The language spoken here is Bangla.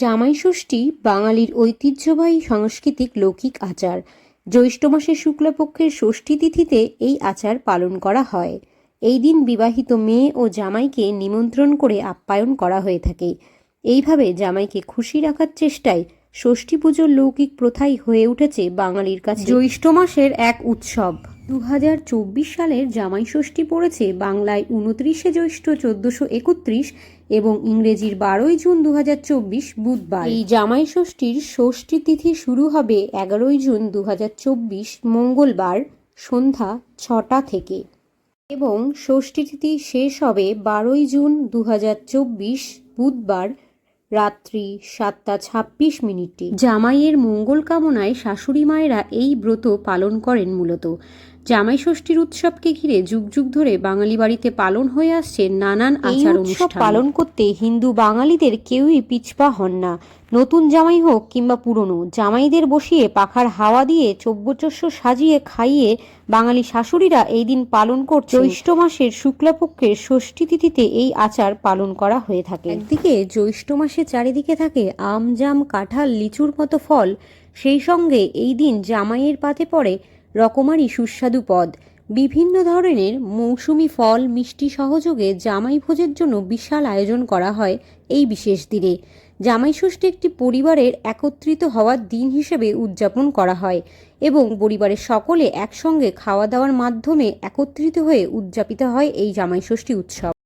জামাই ষষ্ঠী বাঙালির ঐতিহ্যবাহী সাংস্কৃতিক লৌকিক আচার। জ্যৈষ্ঠ মাসের শুক্লপক্ষের ষষ্ঠী তিথিতে এই আচার পালন করা হয়। এই দিন বিবাহিত মেয়ে ও জামাইকে নিমন্ত্রণ করে আপ্যায়ন করা হয়ে থাকে। এইভাবে জামাইকে খুশি রাখার চেষ্টায় ষষ্ঠী পুজোর লৌকিক প্রথাই হয়ে উঠেছে বাঙালির কাছে। জ্যৈষ্ঠ মাসের এক উৎসব। দু হাজার চব্বিশ সালের জামাই ষষ্ঠী পড়েছে বাংলায় উনত্রিশে জ্যৈষ্ঠ চোদ্দশো একত্রিশ এবং ইংরেজির বারোই জুন দু হাজার চব্বিশ বুধবার। এই জামাই ষষ্ঠীর ষষ্ঠী তিথি শুরু হবে এগারোই জুন দু হাজার চব্বিশ মঙ্গলবার সন্ধ্যা ছটা থেকে। এবং ষষ্ঠী তিথি শেষ হবে বারোই জুন দু হাজার চব্বিশ বুধবার রাত্রি সাতটা ছাব্বিশ মিনিটে। জামাইয়ের মঙ্গল কামনায় শাশুড়ি মায়েরা এই ব্রত পালন করেন মূলত। জামাই ষষ্ঠীর উৎসবকে ঘিরে যুগ যুগ ধরে বাঙালি বাড়িতে পালন হয়ে আসছে নানান আচার অনুষ্ঠান। পালন করতে হিন্দু বাঙালিদের কেউই পিছপা হন না। নতুন জামাই হোক কিংবা পুরনো জামাইদের বসিয়ে পাখার হাওয়া দিয়ে চব্যচস্য সাজিয়ে খাইয়ে বাঙালি শাশুড়িরা এই দিন পালন করছে। জ্যৈষ্ঠ মাসের শুক্লাপক্ষের ষষ্ঠী তিথিতে এই আচার পালন করা হয়ে থাকে। একদিকে জ্যৈষ্ঠ মাসে চারিদিকে থাকে আম জাম কাঁঠাল লিচুর মতো ফল সেই সঙ্গে এই দিন জামাইয়ের পাতে পড়ে রকমারি সুস্বাদু পদ। বিভিন্ন ধরনের মৌসুমি ফল, মিষ্টি সহযোগে জামাই ভোজের জন্য বিশাল আয়োজন করা হয় এই বিশেষ দিনে। জামাই ষষ্ঠী একটি পরিবারের একত্রিত হওয়ার দিন হিসেবে উদযাপন করা হয় এবং পরিবারের সকলে একসঙ্গে খাওয়া দাওয়ার মাধ্যমে একত্রিত হয়ে উদযাপিত হয় এই জামাই ষষ্ঠী উৎসব।